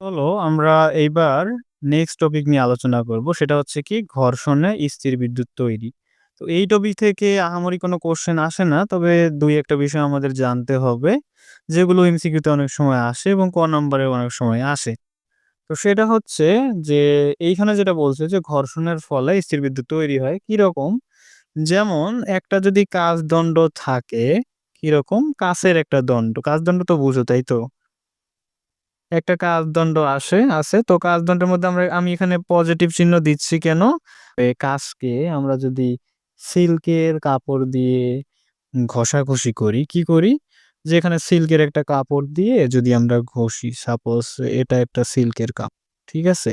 চলো আমরা এইবার নেক্সট টপিক নিয়ে আলোচনা করব। সেটা হচ্ছে কি ঘর্ষণে স্থির বিদ্যুৎ তৈরি। তো এই টপিক থেকে আহামরি কোনো কোয়েশ্চেন আসে না। তবে দুই একটা বিষয় আমাদের জানতে হবে। যেগুলো এমসিকিউতে অনেক সময় আসে এবং ক নম্বরে অনেক সময় আসে। তো সেটা হচ্ছে যে এইখানে যেটা বলছে যে ঘর্ষণের ফলে স্থির বিদ্যুৎ তৈরি হয়। কীরকম? যেমন একটা যদি কাচদণ্ড থাকে, কীরকম? কাঁচের একটা দণ্ড। কাচদণ্ড তো বুঝো, তাই তো? একটা কাজদণ্ড আসে আছে। তো কাজদণ্ডের মধ্যে আমরা আমি এখানে পজিটিভ চিহ্ন দিচ্ছি কেন? কাচকে আমরা যদি সিল্কের কাপড় দিয়ে ঘষাঘষি করি, কি করি? যে এখানে সিল্কের একটা কাপড় দিয়ে যদি আমরা ঘষি, সাপোজ এটা একটা সিল্কের কাপড়। ঠিক আছে?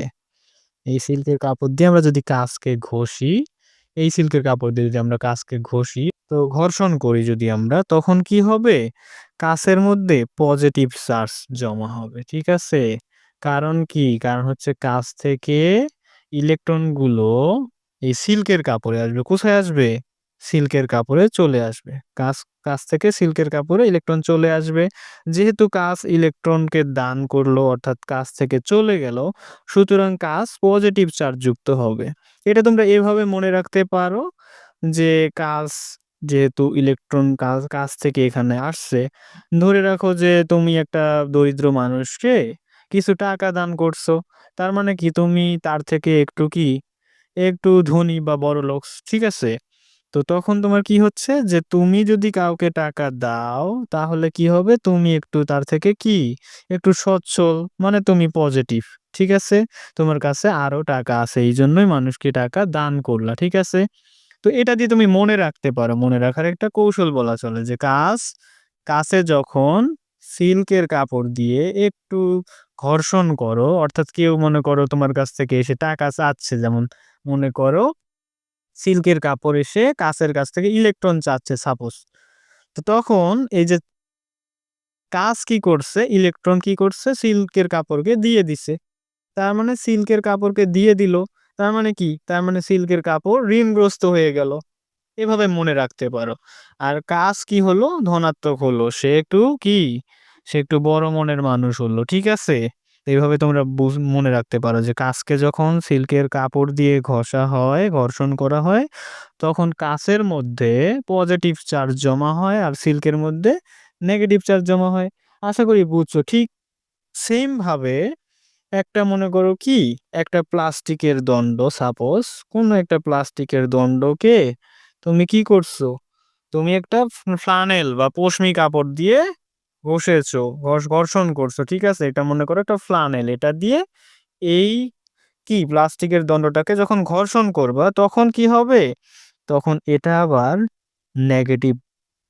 এই সিল্কের কাপড় দিয়ে আমরা যদি কাজকে ঘষি, এই সিল্কের কাপড় দিয়ে যদি আমরা কাজকে ঘষি, তো ঘর্ষণ করি যদি আমরা, তখন কি হবে? কাচের মধ্যে পজিটিভ চার্জ জমা হবে। ঠিক আছে? কারণ কি? কারণ হচ্ছে কাচ থেকে ইলেকট্রনগুলো এই সিল্কের কাপড়ে আসবে। কোথায় আসবে? সিল্কের কাপড়ে চলে আসবে। কাচ কাচ থেকে সিল্কের কাপড়ে ইলেকট্রন চলে আসবে। যেহেতু কাচ ইলেকট্রনকে দান করল অর্থাৎ কাচ থেকে চলে গেল, সুতরাং কাচ পজিটিভ চার্জ যুক্ত হবে। এটা তোমরা এভাবে মনে রাখতে পারো যে কাচ যেহেতু ইলেকট্রন কাচ কাছ থেকে এখানে আসছে, ধরে রাখো যে তুমি একটা দরিদ্র মানুষকে কিছু টাকা দান করছ। তার মানে কি তুমি তার থেকে একটু কি একটু ধনী বা বড়লোক, ঠিক আছে? তো তখন তোমার কি হচ্ছে যে তুমি যদি কাউকে টাকা দাও তাহলে কি হবে? তুমি একটু তার থেকে কি একটু সচ্ছল মানে তুমি পজিটিভ। ঠিক আছে? তোমার কাছে আরও টাকা আছে। এই জন্যই মানুষকে টাকা দান করলা। ঠিক আছে? তো এটা দিয়ে তুমি মনে রাখতে পারো। মনে রাখার একটা কৌশল বলা চলে যে কাজ, কাছে যখন সিল্কের কাপড় দিয়ে একটু ঘর্ষণ করো, অর্থাৎ কেউ মনে করো তোমার কাছ থেকে এসে টাকা চাচ্ছে, যেমন মনে করো সিল্কের কাপড় এসে কাচের কাছ থেকে ইলেকট্রন চাচ্ছে সাপোজ। তো তখন এই যে কাজ কি করছে? ইলেকট্রন কি করছে? সিল্কের কাপড়কে দিয়ে দিছে। তার মানে সিল্কের কাপড়কে দিয়ে দিল। তার মানে কি? তার মানে সিল্কের কাপড় ঋণগ্রস্ত হয়ে গেল। এভাবে মনে রাখতে পারো। আর কাজ কি হলো? ধনাত্মক হলো। সে একটু কি? সে একটু বড় মনের মানুষ হলো। ঠিক আছে? এইভাবে তোমরা মনে রাখতে পারো যে কাচকে যখন সিল্কের কাপড় দিয়ে ঘষা হয়, ঘর্ষণ করা হয়, তখন কাচের মধ্যে পজিটিভ চার্জ জমা হয় আর সিল্কের মধ্যে নেগেটিভ চার্জ জমা হয়। আশা করি বুঝছ। ঠিক সেম ভাবে একটা মনে করো কি? একটা প্লাস্টিকের দণ্ড সাপোজ কোনো একটা প্লাস্টিকের দণ্ডকে তুমি কি করছ? তুমি একটা ফ্লানেল বা পশমি কাপড় দিয়ে ঘষেছো, ঘষ ঘর্ষণ করছ। ঠিক আছে? এটা মনে করো একটা ফ্লানেল। এটা দিয়ে এই কি প্লাস্টিকের দণ্ডটাকে যখন ঘর্ষণ করবা তখন কি হবে? তখন এটা আবার নেগেটিভ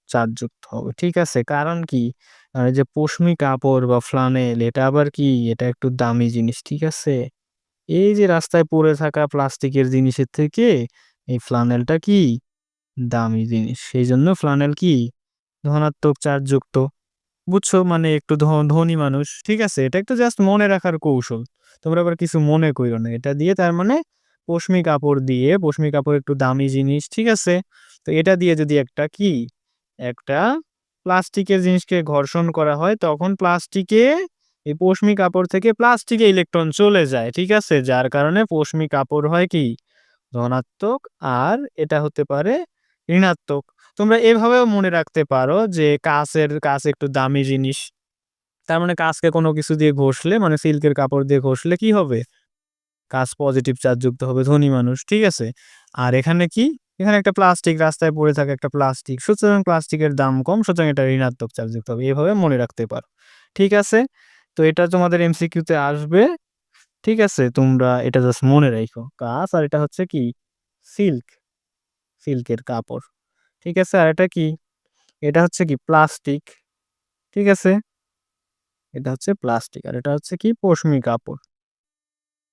চার্জযুক্ত হবে। ঠিক আছে? কারণ কি? কারণ এই যে পশমি কাপড় বা ফ্লানেল এটা আবার কি? এটা একটু দামি জিনিস। ঠিক আছে? এই যে রাস্তায় পড়ে থাকা প্লাস্টিকের জিনিসের থেকে এই ফ্লানেলটা কি? দামি জিনিস। সেই জন্য ফ্লানেল কি? ধনাত্মক চার্জযুক্ত বুঝছ? মানে একটু ধনী মানুষ। ঠিক আছে? এটা একটু জাস্ট মনে রাখার কৌশল। তোমরা আবার কিছু মনে কইরো না। এটা দিয়ে তার মানে পশমি কাপড় দিয়ে, পশমি কাপড় একটু দামি জিনিস। ঠিক আছে? তো এটা দিয়ে যদি একটা কি? একটা প্লাস্টিকের জিনিসকে ঘর্ষণ করা হয়, তখন প্লাস্টিকে, এই পশমি কাপড় থেকে প্লাস্টিকে ইলেকট্রন চলে যায়। ঠিক আছে? যার কারণে পশমি কাপড় হয় কি? ধনাত্মক আর এটা হতে পারে ঋণাত্মক। তোমরা এভাবেও মনে রাখতে পারো যে কাচের, কাচ একটু দামি জিনিস। তার মানে কাচকে কোনো কিছু দিয়ে ঘষলে মানে সিল্কের কাপড় দিয়ে ঘষলে কি হবে? কাচ পজিটিভ চার্জ যুক্ত হবে ধনী মানুষ। ঠিক আছে? আর এখানে কি? এখানে একটা প্লাস্টিক রাস্তায় পড়ে থাকে একটা প্লাস্টিক। সুতরাং প্লাস্টিকের দাম কম, সুতরাং এটা ঋণাত্মক চার্জ যুক্ত হবে। এভাবে মনে রাখতে পারো। ঠিক আছে? তো এটা তোমাদের এমসিকিউতে আসবে। ঠিক আছে? তোমরা এটা জাস্ট মনে রাখো কাজ আর এটা হচ্ছে কি? সিল্ক। সিল্কের কাপড়। ঠিক আছে? আর এটা কি? এটা হচ্ছে কি? প্লাস্টিক। ঠিক আছে? এটা হচ্ছে প্লাস্টিক। আর এটা হচ্ছে কি? পশমি কাপড়।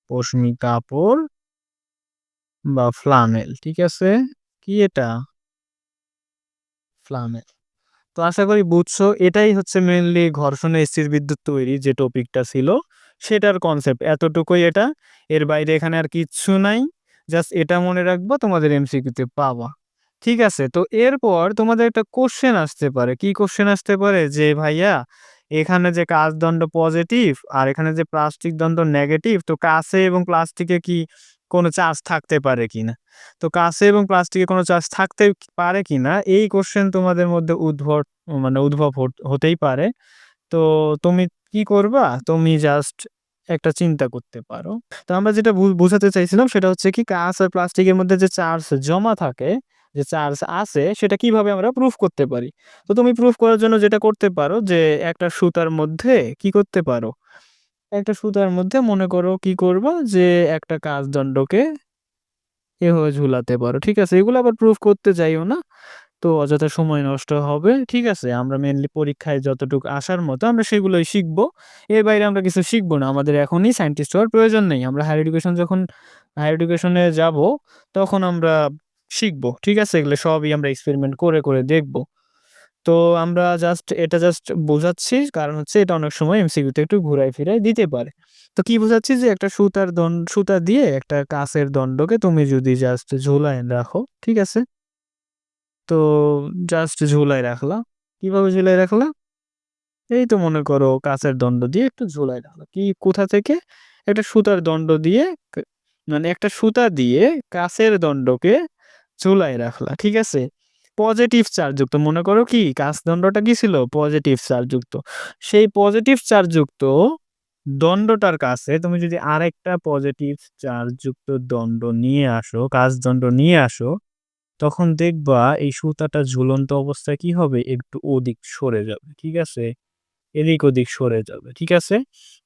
পশমি কাপড় বা ফ্লানেল। ঠিক আছে? কি এটা? ফ্লানেল। তো আশা করি বুঝছ। এটাই হচ্ছে মেনলি ঘর্ষণে স্থির বিদ্যুৎ তৈরি যে টপিকটা ছিল, সেটার কনসেপ্ট। এতটুকুই এটা। এর বাইরে এখানে আর কিচ্ছু নাই। জাস্ট এটা মনে রাখব, তোমাদের এমসিকিউতে পাবা। ঠিক আছে? তো এরপর তোমাদের একটা কোশ্চেন আসতে পারে। কি কোশ্চেন আসতে পারে? যে, ভাইয়া, এখানে যে কাচ দণ্ড পজিটিভ আর এখানে যে প্লাস্টিক দণ্ড নেগেটিভ তো কাছে এবং প্লাস্টিকে কি কোনো চার্জ থাকতে পারে কিনা। তো কাছে এবং প্লাস্টিকে কোনো চার্জ থাকতে পারে কি না এই কোশ্চেন তোমাদের মধ্যে উদ্ভব মানে উদ্ভব হতেই পারে। তো তুমি কি করবা? তুমি জাস্ট একটা চিন্তা করতে পারো। তো আমরা যেটা বোঝাতে চাইছিলাম সেটা হচ্ছে কি, কাঁচ আর প্লাস্টিকের মধ্যে যে চার্জ জমা থাকে, যে চার্জ আছে, সেটা কীভাবে আমরা প্রুফ করতে পারি? তো তুমি প্রুফ করার জন্য যেটা করতে পারো যে একটা সুতার মধ্যে কি করতে পারো? একটা সুতার মধ্যে মনে করো কি করবা যে, একটা কাজ দণ্ডকে এভাবে ঝুলাতে পারো, ঠিক আছে? এগুলো আবার প্রুফ করতে যাইও না। তো অযথা সময় নষ্ট হবে, ঠিক আছে? আমরা মেনলি পরীক্ষায় যতটুকু আসার মতো আমরা সেগুলোই শিখব। এর বাইরে আমরা কিছু শিখব না। আমাদের এখনই সায়েন্টিস্ট হওয়ার প্রয়োজন নেই। আমরা হায়ার এডুকেশন যখন হায়ার এডুকেশনে যাব, তখন আমরা শিখব, ঠিক আছে? এগুলো সবই আমরা এক্সপেরিমেন্ট করে করে দেখব। তো আমরা জাস্ট এটা জাস্ট বোঝাচ্ছি, কারণ হচ্ছে এটা অনেক সময় এমসিকিউতে একটু ঘুরাই ফিরাই দিতে পারে। তো কি বোঝাচ্ছি যে একটা সুতার দণ্ড সুতা দিয়ে একটা কাঁচের দণ্ডকে তুমি যদি জাস্ট ঝোলায় রাখো, ঠিক আছে? তো জাস্ট ঝুলাই রাখলা। কীভাবে ঝুলাই রাখলা? এই তো মনে করো কাঁচের দণ্ড দিয়ে একটু ঝুলাই রাখলা। কি, কোথা থেকে? একটা সুতার দণ্ড দিয়ে মানে একটা সুতা দিয়ে কাঁচের দণ্ডকে ঝুলাই রাখলা, ঠিক আছে? পজিটিভ চার্জ যুক্ত মনে করো কি কাঁচ দণ্ডটা কি ছিল? পজিটিভ চার্জ যুক্ত সেই পজিটিভ চার্জ যুক্ত দণ্ডটার কাছে তুমি যদি আরেকটা পজিটিভ চার্জ যুক্ত দণ্ড নিয়ে আসো কাঁচ দণ্ড নিয়ে আসো, তখন দেখবা এই সুতাটা ঝুলন্ত অবস্থায় কি হবে? একটু ওদিক সরে যাবে, ঠিক আছে? এদিক ওদিক সরে যাবে, ঠিক আছে?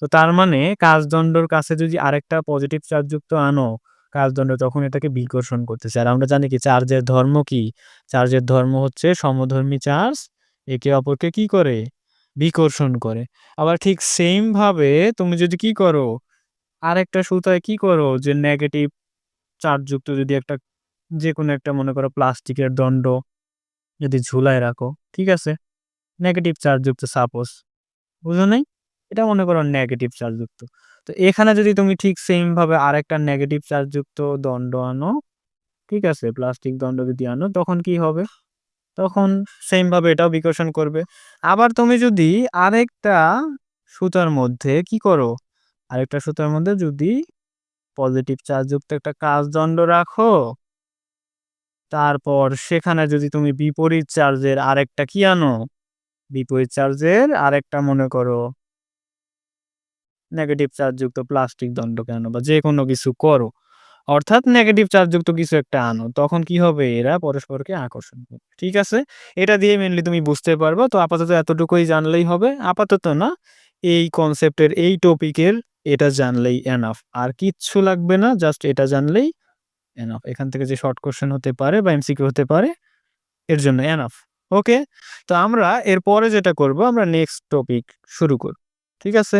তো তার মানে কাজদণ্ডর কাছে যদি আরেকটা পজিটিভ চার্জ যুক্ত আনো কাজদণ্ড তখন এটাকে বিকর্ষণ করতেছে। আর আমরা জানি কি, চার্জের ধর্ম কি? চার্জের ধর্ম হচ্ছে সমধর্মী চার্জ একে অপরকে কি করে? বিকর্ষণ করে। আবার ঠিক সেম ভাবে তুমি যদি কি করো, আরেকটা সুতায় কি করো যে নেগেটিভ চার্জযুক্ত যদি একটা যে কোনো একটা মনে করো প্লাস্টিকের দণ্ড যদি ঝুলায় রাখো, ঠিক আছে? নেগেটিভ চার্জযুক্ত সাপোজ বুঝো নাই? এটা মনে করো নেগেটিভ চার্জযুক্ত তো এখানে যদি তুমি ঠিক সেম ভাবে আরেকটা নেগেটিভ চার্জযুক্ত দণ্ড আনো, ঠিক আছে প্লাস্টিক দণ্ড যদি আনো, তখন কি হবে? তখন সেম ভাবে এটাও বিকর্ষণ করবে। আবার তুমি যদি আরেকটা সুতার মধ্যে কি করো? আরেকটা সুতার মধ্যে যদি পজিটিভ চার্জযুক্ত একটা কাজ দণ্ড রাখো, তারপর সেখানে যদি তুমি বিপরীত চার্জের আরেকটা কি আনো? বিপরীত চার্জের আরেকটা মনে করো নেগেটিভ চার্জযুক্ত প্লাস্টিক দণ্ডকে আনো বা যে কোনো কিছু করো। অর্থাৎ নেগেটিভ চার্জযুক্ত কিছু একটা আনো, তখন কি হবে? এরা পরস্পরকে আকর্ষণ করবে, ঠিক আছে? এটা দিয়ে মেনলি তুমি বুঝতে পারব। তো আপাতত এতটুকুই জানলেই হবে। আপাতত না, এই কনসেপ্টের এই টপিকের এটা জানলেই এনাফ আর কিচ্ছু লাগবে না জাস্ট এটা জানলেই এনাফ এখান থেকে যে শর্ট কোশ্চেন হতে পারে বা এমসিকিউ হতে পারে, এর জন্য এনাফ ওকে তো আমরা এরপরে যেটা করব, আমরা নেক্সট টপিক শুরু করব, ঠিক আছে?